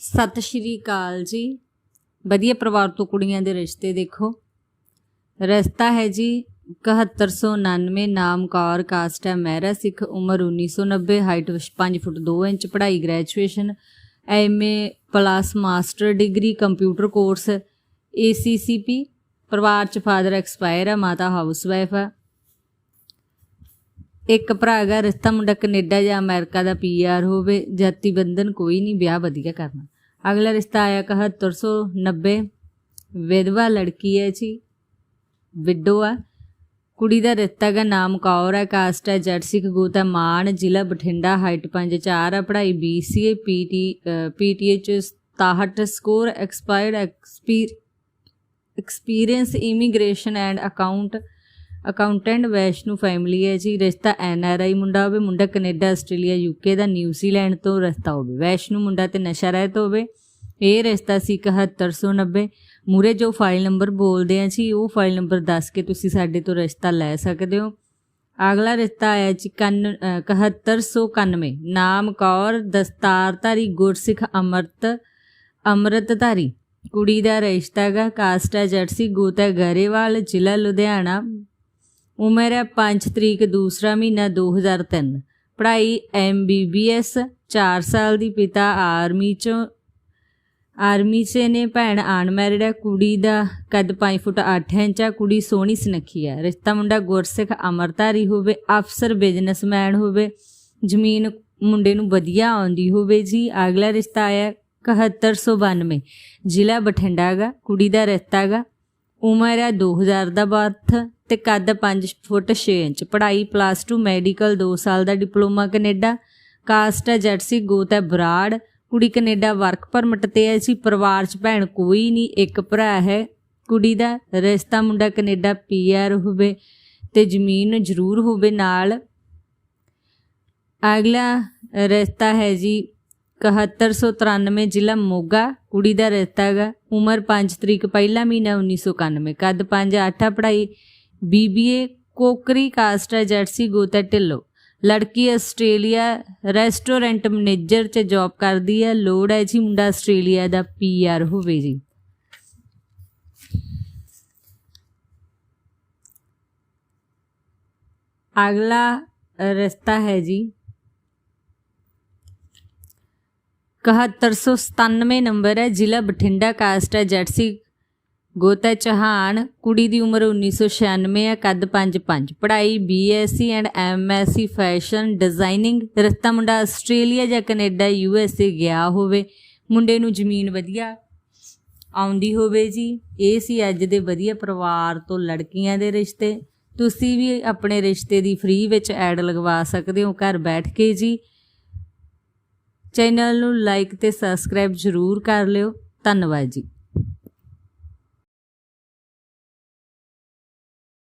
ਸਤਿ ਸ਼੍ਰੀ ਅਕਾਲ ਜੀ। ਵਧੀਆ ਪਰਿਵਾਰ ਤੋਂ ਕੁੜੀਆਂ ਦੇ ਰਿਸ਼ਤੇ ਦੇਖੋ। ਰਸਤਾ ਹੈ ਜੀ 7199 ਨਾਮ ਕੌਰ ਕਾਸਟ ਹੈ। ਮਹਿਰਾ ਸਿੱਖ ਉਮਰ 1990 ਹਾਈਟ 5 ਫੁੱਟ 2 ਇੰਚ, ਪੜ੍ਹਾਈ graduation MA plus master degree, computer course ACCP ਪਰਿਵਾਰ ਚ ਫਾਦਰ ਐਕਸਪਾਇਰ ਹੈ, ਮਾਤਾ ਹਾਊਸ ਵਾਈਫ ਹੈ। ਇੱਕ ਭਰਾ ਹੈਗਾ ਰਿਸ਼ਤਾ ਮੁੰਡਾ ਕੈਨੇਡਾ ਜਾਂ ਅਮਰੀਕਾ ਦਾ ਪੀਆਰ ਹੋਵੇ, ਜਾਤੀ ਬੰਧਨ ਕੋਈ ਨਹੀਂ, ਵਿਆਹ ਵਧੀਆ ਕਰਨਾ। ਅਗਲਾ ਰਿਸ਼ਤਾ ਆਇਆ 7190 ਵਿਧਵਾ ਲੜਕੀ ਹੈ ਜੀ ਵਿਡੋ ਆ। ਕੁੜੀ ਦਾ ਰਿਸ਼ਤਾ ਦਾ ਨਾਮ ਕੌਰ ਹੈ ਕਾਸਟ ਹੈ, ਜੱਟ ਸਿੱਖ ਗੋਤ ਹੈ, ਮਾਨ, ਜ਼ਿਲ੍ਹਾ ਬਠਿੰਡਾ ਹਾਈਟ 5'4 ਹੈ ਪੜ੍ਹਾਈ BCA PT PTH 67 score expired experience immigration and account accountant Vaishnu family ਹੈ ਜੀ, ਰਿਸ਼ਤਾ ਐਨ ਆਰ ਆਈ ਮੁੰਡਾ ਹੋਵੇ, ਮੁੰਡਾ ਕੈਨੇਡਾ, ਆਸਟ੍ਰੇਲੀਆ, ਯੂਕੇ ਦਾ ਨਿਊਜ਼ੀਲੈਂਡ ਤੋਂ ਰਸਤਾ ਹੋਵੇ। ਵੈਸ਼ਨੂ ਮੁੰਡਾ ਤੇ ਨਸ਼ਾ ਰਹਿਤ ਹੋਵੇ। ਇਹ ਰਿਸ਼ਤਾ ਸੀ 7190 ਮੂਰੇ ਜੋ ਫਾਈਲ ਨੰਬਰ ਬੋਲਦੇ ਆ ਜੀ, ਉਹ ਫਾਈਲ ਨੰਬਰ ਦੱਸ ਕੇ ਤੁਸੀਂ ਸਾਡੇ ਤੋਂ ਰਿਸ਼ਤਾ ਲੈ ਸਕਦੇ ਹੋ। ਅਗਲਾ ਰਿਸ਼ਤਾ ਆਇਆ ਜੀ 7191 ਨਾਮ ਕੌਰ, ਦਸਤਾਰਧਾਰੀ, ਗੁਰਸਿੱਖ ਅਮਰਤ, ਅੰਮ੍ਰਿਤਧਾਰੀ। ਕੁੜੀ ਦਾ ਰਿਸ਼ਤਾ ਹੈਗਾ, ਕਾਸਟ ਹੈ ਜਰਸੀ, ਗੋਤ ਹੈ ਗਰੇਵਾਲ, ਜ਼ਿਲ੍ਹਾ ਲੁਧਿਆਣਾ। ਉਮਰ ਹੈ 5 ਤਰੀਕ ਦੂਸਰਾ ਮਹੀਨਾ 2003 ਪੜ੍ਹਾਈ ਐਮਬੀਬੀਐਸ 4 ਸਾਲ ਦੀ ਪਿਤਾ ਆਰਮੀ ਚੋਂ, ਆਰਮੀ 'ਚ ਨੇ, ਭੈਣ ਅਨਮੈਰਿਡ ਹੈ, ਕੁੜੀ ਦਾ ਕੱਦ 5 ਫੁੱਟ 8 ਇੰਚ ਆ ਕੁੜੀ ਸੋਹਣੀ ਸੁਨੱਖੀ ਹੈ। ਰਿਸ਼ਤਾ ਮੁੰਡਾ ਗੁਰਸਿੱਖ ਅਮਰਤਾਰੀ ਹੋਵੇ, ਅਫਸਰ, ਬਿਜ਼ਨਸਮੈਨ ਹੋਵੇ, ਜ਼ਮੀਨ ਮੁੰਡੇ ਨੂੰ ਵਧੀਆ ਆਉਂਦੀ ਹੋਵੇ ਜੀ। ਅਗਲਾ ਰਿਸ਼ਤਾ ਆਇਆ 7192 ਜ਼ਿਲ੍ਹਾ ਬਠਿੰਡਾ ਹੈਗਾ, ਕੁੜੀ ਦਾ ਰਿਸ਼ਤਾ ਹੈਗਾ। ਉਮਰ ਹੈ 2000 ਦਾ ਬਰਥ ਤੇ ਕੱਦ 5 ਫੁੱਟ 6 ਇੰਚ। ਪੜ੍ਹਾਈ ਪਲੱਸ 2 ਮੈਡੀਕਲ 2 ਸਾਲ ਦਾ ਡਿਪਲੋਮਾ ਕੈਨੇਡਾ। ਕਾਸਟ ਹੈ ਜਰਸੀ, ਗੋਤ ਹੈ ਬਰਾੜ। ਕੁੜੀ ਕੈਨੇਡਾ ਵਰਕ ਪਰਮਿਟ ਤੇ ਹੈ ਸੀ। ਪਰਿਵਾਰ ਚ ਭੈਣ ਕੋਈ ਨਹੀਂ, ਇੱਕ ਭਰਾ ਹੈ। ਕੁੜੀ ਦਾ ਰਿਸ਼ਤਾ ਮੁੰਡਾ ਕੈਨੇਡਾ ਪੀਆਰ ਹੋਵੇ ਤੇ ਜ਼ਮੀਨ ਜ਼ਰੂਰ ਹੋਵੇ ਨਾਲ। ਅਗਲਾ ਰਿਸ਼ਤਾ ਹੈ ਜੀ 7193 ਜ਼ਿਲ੍ਹਾ ਮੋਗਾ, ਕੁੜੀ ਦਾ ਰਿਸ਼ਤਾ ਹੈਗਾ। ਉਮਰ 5 ਤਰੀਕ, ਪਹਿਲਾ ਮਹੀਨਾ 1991 ਕੱਦ 5 8 ਪੜ੍ਹਾਈ। ਬੀਬੀਏ ਕੋਕਰੀ, ਕਾਸਟ ਹੈ ਜਰਸੀ ਗੋਤਾ ਢਿੱਲੋ। ਲੜਕੀ ਆਸਟ੍ਰੇਲੀਆ, ਰੈਸਟੋਰੈਂਟ ਮੈਨੇਜਰ 'ਚ ਜੌਬ ਕਰਦੀ ਹੈ। ਲੋੜ ਹੈ ਜੀ ਮੁੰਡਾ ਆਸਟ੍ਰੇਲੀਆ ਦਾ ਪੀਆਰ ਹੋਵੇ ਜੀ। ਅਗਲਾ ਰਸਤਾ ਹੈ ਜੀ। 7197 ਨੰਬਰ ਹੈ ਜ਼ਿਲ੍ਹਾ ਬਠਿੰਡਾ ਕਾਸਟ ਹੈ ਜਰਸੀ ਗੋਤਾ ਚਹਾਨ ਕੁੜੀ ਦੀ ਉਮਰ 1996 ਹੈ ਕੱਦ 5'5 ਪੜ੍ਹਾਈ BSc and MSc fashion designing ਰਸਤਾ ਮੁੰਡਾ ਆਸਟ੍ਰੇਲੀਆ ਜਾਂ ਕੈਨੇਡਾ ਯੂਐਸਏ ਗਿਆ ਹੋਵੇ ਮੁੰਡੇ ਨੂੰ ਜ਼ਮੀਨ ਵਧੀਆ ਆਉਂਦੀ ਹੋਵੇ ਜੀ ਇਹ ਸੀ ਅੱਜ ਦੇ ਵਧੀਆ ਪਰਿਵਾਰ ਤੋਂ ਲੜਕੀਆਂ ਦੇ ਰਿਸ਼ਤੇ ਤੁਸੀਂ ਵੀ ਆਪਣੇ ਰਿਸ਼ਤੇ ਦੀ ਫ੍ਰੀ ਵਿੱਚ ਐਡ ਲਗਵਾ ਸਕਦੇ ਹੋ ਘਰ ਬੈਠ ਕੇ ਜੀ ਚੈਨਲ ਨੂੰ ਲਾਈਕ ਤੇ ਸਬਸਕ੍ਰਾਈਬ ਜ਼ਰੂਰ ਕਰ ਲਿਓ। ਧੰਨਵਾਦ ਜੀ।